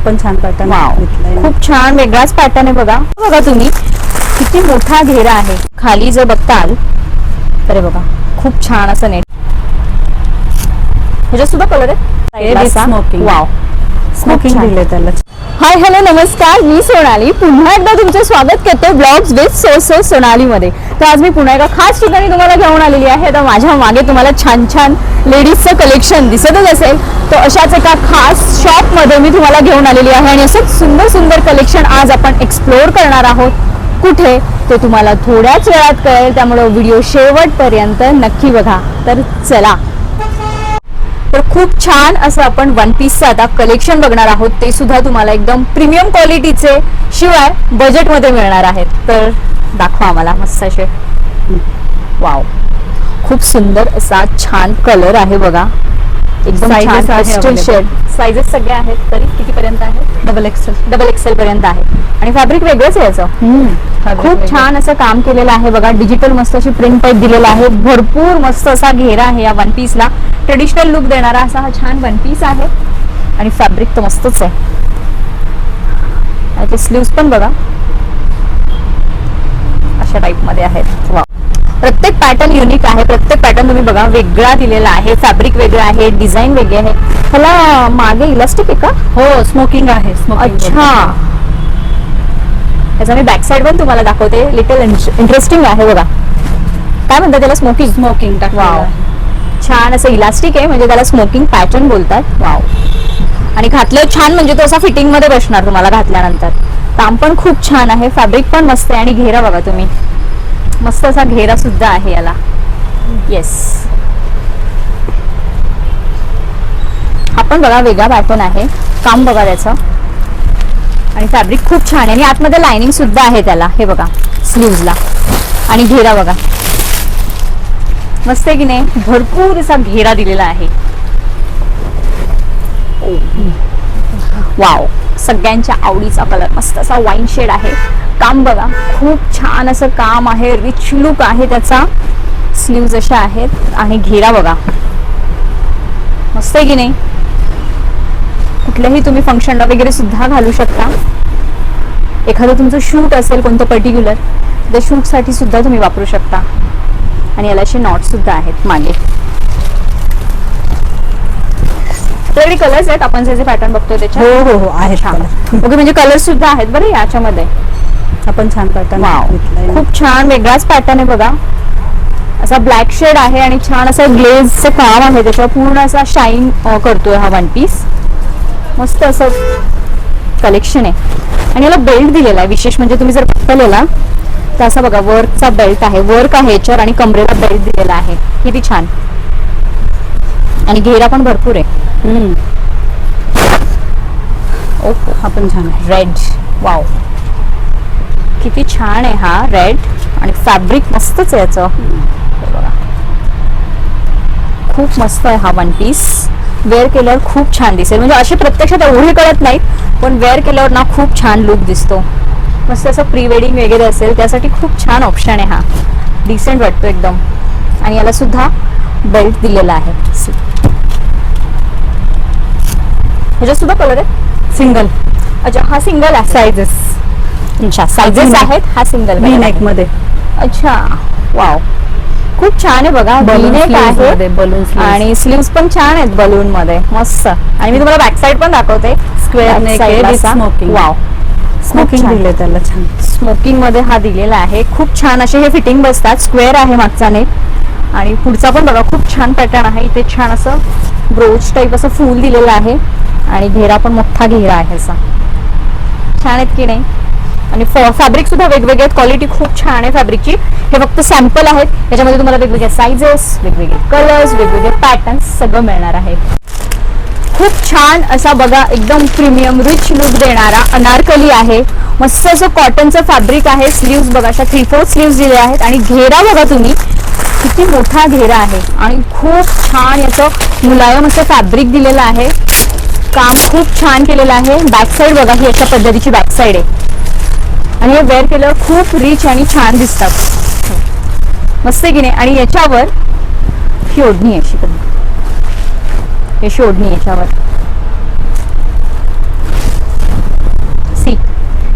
पण छान pattern wow खूप छान वेगळाच पॅटर्न आहे बघा. बघा तुम्ही किती मोठा घेरा आहे. खाली जर बघताल तर हे बघा खूप छान असं नेट ह्याच्यात सुद्धा कलर आहे? Smoking. Wow smoking. दिले त्याला. हाय हॅलो नमस्कार. मी सोनाली. पुन्हा एकदा तुमचं स्वागत करते ब्लॉग्स विथ सो सो सोनालीमध्ये. तर आज मी पुन्हा एका खास ठिकाणी तुम्हाला घेऊन आलेली आहे. तर माझ्या मागे तुम्हाला छान छान लेडीजचं कलेक्शन दिसतच असेल. तर अशाच एका खास शॉपमध्ये मी तुम्हाला घेऊन आलेली आहे. आणि असंच सुंदर सुंदर कलेक्शन आज आपण एक्सप्लोअर करणार आहोत. कुठे? ते तुम्हाला थोड्याच वेळात कळेल. त्यामुळे व्हिडिओ शेवटपर्यंत नक्की बघा. तर चला. तर खूप छान असं आपण वन पीसचं आता कलेक्शन बघणार आहोत. ते सुद्धा तुम्हाला एकदम प्रीमियम क्वालिटीचे शिवाय बजेटमध्ये मिळणार आहेत. तर दाखवा आम्हाला मस्त असे. वाव खूप सुंदर असा छान कलर आहे बघा. एकदम. शेड साईजेस सगळे आहेत तरी कितीपर्यंत आहेत? डबल एक्सेल डबल एक्सेल पर्यंत आहे. आणि फॅब्रिक वेगळंच आहे याचं. खूप छान असं काम केलेलं आहे. बघा डिजिटल मस्त अशी प्रिंट टाईप दिलेला आहे. भरपूर मस्त असा घेरा आहे या वन पीसला ट्रेडिशनल लुक देणारा असा हा छान वन पीस आहे. आणि फॅब्रिक तर मस्तच आहे. स्लीव्स पण बघा. अशा टाईपमध्ये आहेत. वा प्रत्येक पॅटर्न युनिक आहे प्रत्येक पॅटर्न तुम्ही बघा वेगळा दिलेला आहे फॅब्रिक वेगळं आहे डिझाईन वेगळे आहे. ह्याला मागे इलास्टिक आहे का? हो स्मोकिंग आहे अच्छा. त्याचा मी बॅक साइड पण तुम्हाला दाखवते. लिटल इंटरेस्टिंग आहे बघा. काय म्हणतात त्याला? स्मोकिंग स्मोकिंग वाव छान असं इलास्टिक आहे म्हणजे त्याला स्मोकिंग पॅटर्न बोलतात. वाव आणि घातलं छान म्हणजे तो असा फिटिंगमध्ये बसणार तुम्हाला घातल्यानंतर. काम पण खूप छान आहे फॅब्रिक पण मस्त आहे आणि घेरा बघा तुम्ही. मस्त असा घेरा सुद्धा आहे याला. येस हा पण बघा वेगळा पॅटर्न आहे. काम बघा त्याचं. आणि फॅब्रिक खूप छान आहे. आणि आतमध्ये लायनिंग सुद्धा आहे त्याला. हे बघा स्लीवला आणि घेरा बघा. मस्त आहे की नाही? भरपूर असा घेरा दिलेला आहे. Oh. वाव सगळ्यांच्या आवडीचा कलर मस्त असा वाईन शेड आहे. काम बघा. खूप छान असं काम आहे. रिच लुक आहे त्याचा. स्लीव्ज अशा आहेत आणि घेरा बघा. मस्त आहे की नाही? कुठल्याही तुम्ही फंक्शनला वगैरे सुद्धा घालू शकता. एखादं तुमचं शूट असेल कोणतं पर्टिक्युलर त्या शूटसाठी सुद्धा तुम्ही वापरू शकता. आणि याला असे नॉट सुद्धा आहेत मागे. कलर्स आहेत. आपण जे जे पॅटर्न बघतोय हो त्याच्या हो हो आहेत color. ओके म्हणजे कलर सुद्धा आहेत बरं याच्यामध्ये. हा पण छान पॅटर्न वाव खूप छान वेगळाच पॅटर्न आहे बघा. असा ब्लॅक शेड आहे आणि छान असं ग्लेजचं काम आहे त्याच्यावर पूर्ण असा शाईन करतोय हा वन पीस मस्त असं कलेक्शन आहे. आणि याला बेल्ट दिलेला आहे विशेष म्हणजे तुम्ही जर बघितलेला तर असा बघा वर्कचा बेल्ट आहे. वर्क आहे याच्यावर आणि कमरेला बेल्ट दिलेला आहे. किती छान. आणि घेरा पण भरपूर आहे. ओके हा पण छान आहे. रेड वाव किती छान आहे हा रेड आणि फॅब्रिक मस्तच आहे याचं. बघा. खूप मस्त आहे हा वन पीस वेअर केल्यावर खूप छान दिसेल. म्हणजे असे प्रत्यक्षात एवढे कळत नाहीत पण वेअर केल्यावर ना खूप छान लुक दिसतो. मस्त असं प्री वेडिंग वगैरे असेल त्यासाठी खूप छान ऑप्शन आहे हा. डिसेंट वाटतो एकदम. आणि याला सुद्धा बेल्ट दिलेला आहे. ह्याच्यात सुद्धा कलर आहे? सिंगल अच्छा हा सिंगल आहे साइजेस अच्छा सायझेस. आहेत हा सिंगल नेकमध्ये. अच्छा वाव. खूप छान आहे बघा sleeves आहे sleeves. आणि स्लीव्स पण छान आहेत बलून मध्ये. मस्त. आणि मी तुम्हाला बॅक साइड पण दाखवते. आहे with असा. smoking. वाव. स्मोकिंग. दिले त्याला छान. स्मोकिंगमध्ये हा दिलेला आहे. खूप छान असे हे फिटिंग बसतात. स्क्वेअर आहे मागचा नेक आणि पुढचा पण बघा खूप छान पॅटर्न आहे. इथे छान असं ब्रोच टाईप असं फूल दिलेलं आहे. आणि घेरा पण मोठा घेरा आहे असा. छान आहेत की नाही? आणि फॅब्रिक सुद्धा वेगवेगळे आहेत. क्वालिटी खूप छान आहे फॅब्रिकची हे फक्त सॅम्पल आहेत. याच्यामध्ये तुम्हाला वेगवेगळे साईजेस वेगवेगळे कलर्स वेगवेगळे पॅटर्न्स सगळं मिळणार आहे. खूप छान असा बघा एकदम प्रीमियम रिच लुक देणारा अनारकली आहे. मस्त असं कॉटनचं फॅब्रिक आहे. स्लीव्स बघा अशा थ्री फोर स्लीव्स दिले आहेत. आणि घेरा बघा तुम्ही. किती मोठा घेरा आहे. आणि खूप छान याचं मुलायम असं फॅब्रिक दिलेलं आहे. काम खूप छान केलेलं आहे. बॅक साईड बघा ही अशा पद्धतीची बॅक साईड आहे. आणि हे वेअर केल्यावर खूप रिच आणि छान दिसतात. मस्त आहे की नाही? आणि याच्यावर ही ओढणी आहे अशी ही अशी ओढणी याच्यावर.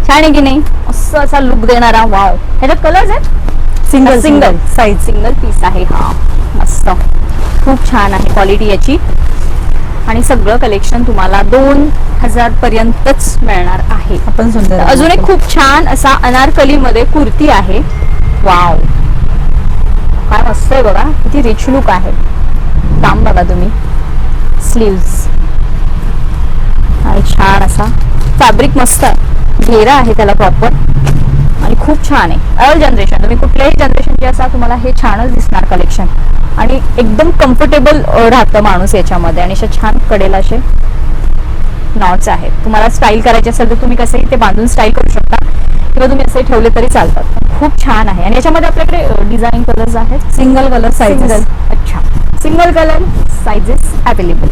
छान आहे की नाही? असं असा लुक देणारा. वाव ह्याच्यात कलर्स आहेत? Single single size single piece आहे. हा. मस्त. खूप छान आहे. क्वालिटी याची. आणि सगळं कलेक्शन तुम्हाला दोन हजार पर्यंतच मिळणार आहे. आपण सुंदर अजून एक खूप छान असा अनारकली मध्ये कुर्ती आहे. वाव. काय मस्त आहे बघा. किती रिच लुक आहे. काम बघा तुम्ही. स्लीव्स छान असा. फॅब्रिक मस्त. आहे घेरा आहे त्याला प्रॉपर आणि खूप छान आहे. ऑल जनरेशन तुम्ही कुठल्याही जनरेशनचे असा तुम्हाला हे छानच दिसणार कलेक्शन आणि एकदम कम्फर्टेबल राहतं माणूस याच्यामध्ये. आणि अशा छान कडेला असे नॉट्स आहेत. तुम्हाला स्टाईल करायचे असेल तर तुम्ही कसेही ते बांधून स्टाईल करू शकता. किंवा तुम्ही असे ठेवले तरी चालतात. खूप छान आहे. आणि याच्यामध्ये आपल्याकडे डिझाईन कलर्स आहेत. सिंगल कलर साईज अच्छा. सिंगल कलर साइजेस अवेलेबल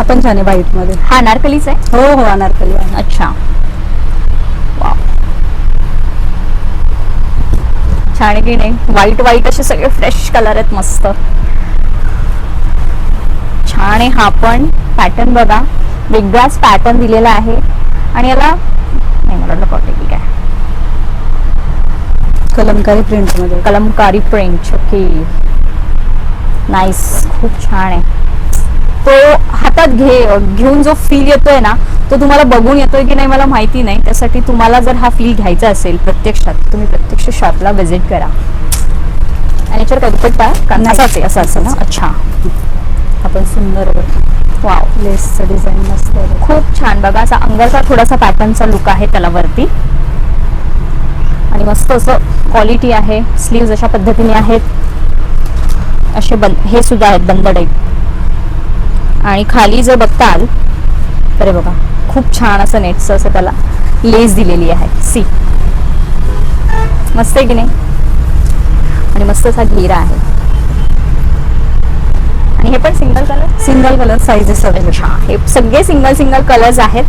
आपण छान आहे व्हाईटमध्ये हा नारकलीच आहे? हो हो अनारकली आहे. अच्छा वाव छान की नाही व्हाईट व्हाईट असे सगळे फ्रेश कलर आहेत मस्त. छान आहे हा पण पॅटर्न बघा. वेगळाच पॅटर्न दिलेला आहे. आणि याला नाही मला वाटलं कॉटे की काय कलमकारी प्रिंटमध्ये. कलमकारी प्रिंट ओके नाईस खूप छान आहे. तो हातात घे घेऊन जो फील येतोय ना तो तुम्हाला बघून येतोय की नाही मला माहिती नाही. त्यासाठी तुम्हाला जर हा फील घ्यायचा असेल प्रत्यक्षात तुम्ही प्रत्यक्ष शॉपला व्हिजिट करा. आणि याच्यावर काय दुपट्टा आहे? का नाही. असाच आहे असं असं ना? अच्छा. आपण सुंदर वाव लेसचं डिझाईन मस्त खूप छान. बघा असा अंगाचा थोडासा पॅटर्नचा लुक आहे त्याला वरती. आणि मस्त असं क्वालिटी आहे. स्लीव्ज अशा पद्धतीने आहेत. असे बंद हे सुद्धा आहेत बंद टाईप आणि खाली जर बघताल हे बघा खूप छान असं नेटचं असं त्याला लेस दिलेली आहे. सी मस्त आहे की नाही? आणि मस्त असा घेरा आहे. आणि हे पण single colour single colour sizes हे सगळे सिंगल सिंगल कलर्स आहेत.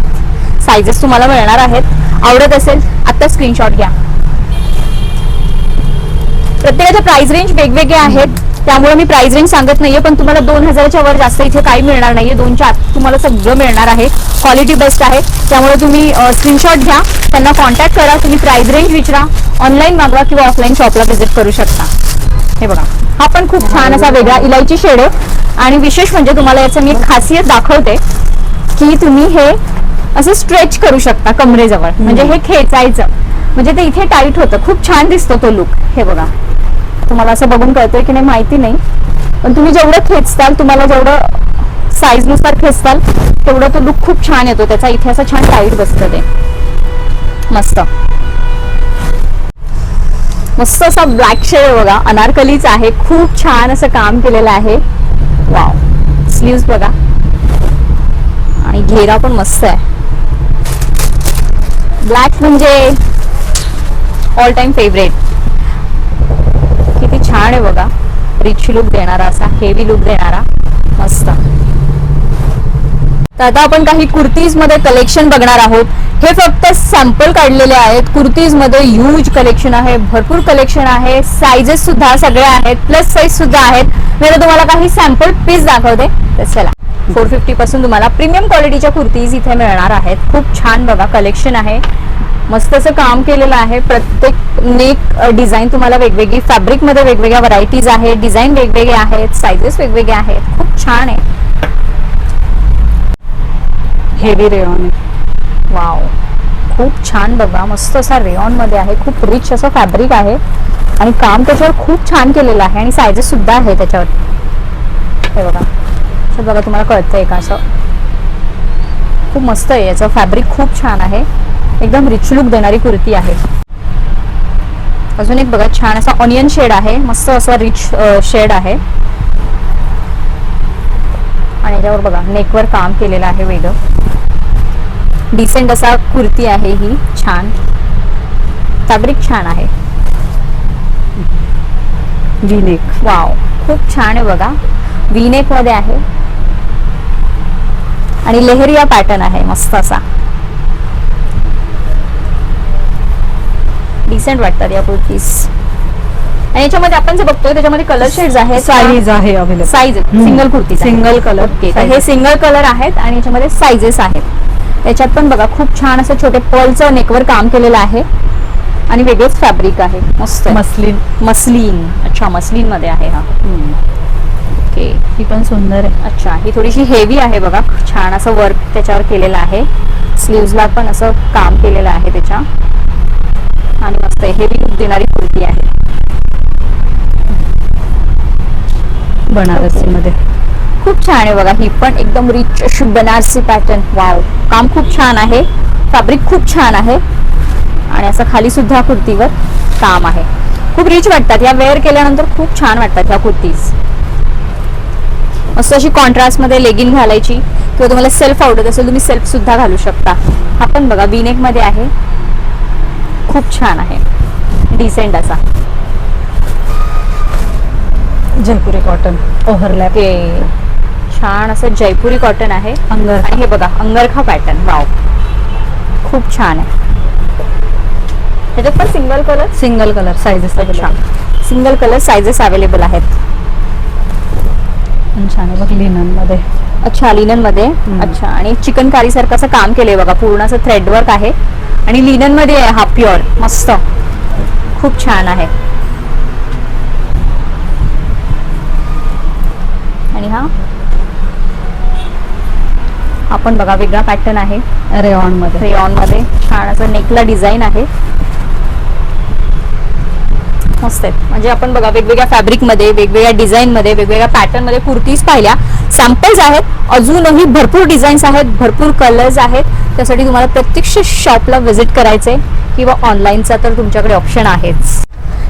सायझेस तुम्हाला मिळणार आहेत. आवडत असेल आता स्क्रीनशॉट घ्या. प्रत्येकाच्या प्राइस रेंज वेगवेगळे आहेत. त्यामुळे मी प्राइस रेंज सांगत नाहीये पण तुम्हाला दोन हजाराच्या वर जास्त इथे काही मिळणार नाहीये. दोनच्या आत तुम्हाला सगळं मिळणार आहे. क्वालिटी बेस्ट आहे. त्यामुळे तुम्ही स्क्रीनशॉट घ्या. त्यांना कॉन्टॅक्ट करा. तुम्ही प्राइस रेंज विचारा. ऑनलाईन मागवा किंवा ऑफलाईन शॉपला व्हिजिट करू शकता. हे बघा. हा पण खूप छान असा वेगळा इलायची शेड आहे. आणि विशेष म्हणजे तुम्हाला याचं मी खासियत दाखवते की तुम्ही हे असं स्ट्रेच करू शकता कमरेजवळ. म्हणजे हे खेचायचं. म्हणजे ते इथे टाईट होतं. खूप छान दिसतो तो लुक हे बघा. तुम्हाला असं बघून कळतंय की नाही माहिती नाही. पण तुम्ही जेवढं खेचताल तुम्हाला जेवढं साईजनुसार खेचताल तेवढं तो लुक खूप छान येतो. त्याचा इथे असं छान टाईट बसतं ते. मस्त. मस्त असा ब्लॅक शेड बघा. अनारकलीच आहे. खूप छान असं काम केलेलं आहे. वाव स्लीव्स बघा. आणि घेरा पण मस्त आहे. ब्लॅक म्हणजे ऑल टाइम फेवरेट छान आहे बघा. रिच लुक देणारा असा हेवी लुक देणारा. मस्त. तर आता आपण काही कुर्तीजमध्ये कलेक्शन बघणार आहोत. हे फक्त सॅम्पल काढलेले आहेत. कुर्तीजमध्ये ह्यूज कलेक्शन आहे भरपूर कलेक्शन आहे. साईजेस सुद्धा सगळे आहेत प्लस साईज सुद्धा आहेत. मी आता तुम्हाला काही सॅम्पल पीस दाखवते. तर चला फोर फिफ्टी पासून तुम्हाला प्रीमियम क्वालिटीच्या कुर्तीज इथे मिळणार आहेत. खूप छान बघा कलेक्शन आहे. मस्त असं काम केलेलं आहे. प्रत्येक नेक डिझाईन तुम्हाला वेगवेगळी फॅब्रिकमध्ये वेगवेगळ्या व्हरायटीज आहेत डिझाईन वेगवेगळे आहेत साईजेस वेगवेगळे आहेत. खूप छान आहे. हेवी रेऑन वाव खूप छान बघा. मस्त असा रेऑनमध्ये आहे. खूप रिच असं फॅब्रिक आहे. आणि काम त्याच्यावर खूप छान केलेलं आहे. आणि सायझेस सुद्धा आहे त्याच्यावर. हे बघा. बघा तुम्हाला कळतंय का असं? खूप मस्त आहे. याचं फॅब्रिक खूप छान आहे. एकदम रिच लुक देणारी कुर्ती आहे. अजून एक बघा छान असा ऑनियन शेड आहे. मस्त असा रिच शेड आहे. आणि याच्यावर बघा नेकवर काम केलेलं आहे वेगळं. डिसेंट असा कुर्ती आहे ही छान. फॅब्रिक छान आहे. नेक वाव खूप छान आहे बघा. वीनेकमध्ये आहे. आणि लेहरिया पॅटर्न आहे मस्त असा. डिसेंट वाटतात या कुर्तीज. आणि याच्यामध्ये आपण जे बघतोय त्याच्यामध्ये कलर शेड्स आहेत साईज आहे available size single kurti single colour हे सिंगल कलर आहेत आणि याच्यामध्ये साईजेस आहेत. याच्यात पण बघा खूप छान असं छोटे पर्लचं नेकवर काम केलेलं आहे. आणि वेगळंच फॅब्रिक आहे. मस्त. मसलीन. मस्लिन. अच्छा मस्लिनमध्ये आहे हा. ओके ही पण सुंदर आहे. अच्छा ही थोडीशी हेवी आहे बघा. छान असं वर्क त्याच्यावर केलेलं आहे. स्लीव्जला पण असं काम केलेलं आहे त्याच्या. आणि मस्त हेवी लुक देणारी कुर्ती आहे. बनारसी मध्ये खूप छान आहे बघा. ही पण एकदम रिच अशी बनारसी पॅटर्न वाव काम खूप छान आहे. फॅब्रिक खूप छान आहे. आणि असं खाली सुद्धा कुर्तीवर काम आहे. खूप रिच वाटतात. या वेअर केल्यानंतर खूप छान वाटतात ह्या कुर्तीज. मस्त अशी कॉन्ट्रास्टमध्ये लेगिन घालायची. किंवा तुम्हाला सेल्फ आवडत असेल तुम्ही सेल्फ सुद्धा घालू शकता. हा पण बघा बीनेकमध्ये आहे. खूप छान आहे. डिसेंट असा. Jaipuri cotton overlap. छान असं जयपुरी कॉटन आहे. अंगर आणि हे बघा अंगरखा पॅटर्न वाव खूप छान आहे. त्याच्यात पण single colour single colour sizes single colour sizes available आहेत. छान आहे बघ लिननमध्ये अच्छा लिननमध्ये. अच्छा आणि चिकन कारी सारखं असं काम केलंय बघा. पूर्ण असं थ्रेड वर्क आहे. आणि लिननमध्ये आहे हा प्युअर. मस्त. खूप छान आहे. आणि हा? हा पण बघा वेगळा पॅटर्न आहे. रेऑनमध्ये. रेऑनमध्ये. छान असं नेकला डिझाईन आहे. मस्त आहेत. म्हणजे आपण बघा वेगवेगळ्या फॅब्रिकमध्ये वेगवेगळ्या डिझाईन मध्ये वेगवेगळ्या पॅटर्नमध्ये कुर्तीज पाहिल्या. सॅम्पल्स आहेत. अजूनही भरपूर डिझाईन्स आहेत भरपूर कलर्स आहेत. त्यासाठी तुम्हाला प्रत्यक्ष शॉपला व्हिजिट करायचे किंवा ऑनलाईनचा तर तुमच्याकडे ऑप्शन आहेच.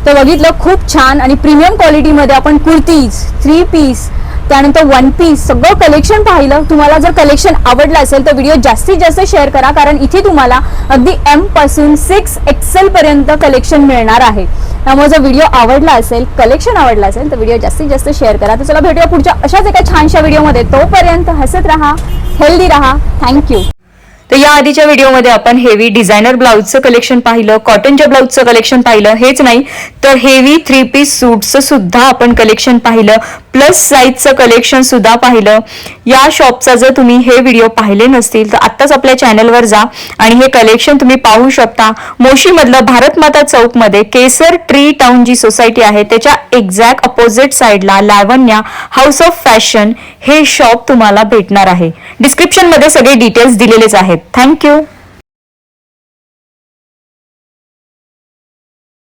तर बघितलं खूप छान आणि प्रीमियम क्वालिटीमध्ये आपण कुर्तीज थ्री पीस त्यानंतर वन पीस सगळं कलेक्शन पाहिलं. तुम्हाला जर कलेक्शन आवडलं असेल तर व्हिडिओ जास्तीत जास्त शेअर करा कारण इथे तुम्हाला अगदी एमपासून सिक्स एक्सेल पर्यंत कलेक्शन मिळणार आहे. त्यामुळे जर व्हिडिओ आवडला असेल कलेक्शन आवडला असेल तर व्हिडिओ जास्तीत जास्त शेअर करा. तर चला भेटूया पुढच्या अशाच एका छानशा व्हिडिओमध्ये तोपर्यंत हसत राहा हेल्दी राहा. थँक्यू तर या आधीच्या व्हिडिओमध्ये आपण हेवी डिझायनर ब्लाऊजचं कलेक्शन पाहिलं कॉटनच्या ब्लाऊजचं कलेक्शन पाहिलं. हेच नाही तर हेवी थ्री पीस सूटचं सुद्धा आपण कलेक्शन पाहिलं. प्लस साईजचं कलेक्शन सुद्धा पाहिलं. या शॉपचा जर तुम्ही हे व्हिडिओ पाहिले नसतील तर आत्ताच आपल्या चॅनलवर जा आणि हे कलेक्शन तुम्ही पाहू शकता. मोशीमधलं भारतमाता चौकमध्ये केसर ट्री टाउन जी सोसायटी आहे त्याच्या एक्झॅक्ट अपोजिट साईडला लावण्या हाऊस ऑफ फॅशन हे शॉप तुम्हाला भेटणार आहे. डिस्क्रिप्शनमध्ये सगळे डिटेल्स दिलेलेच आहेत थँक्यू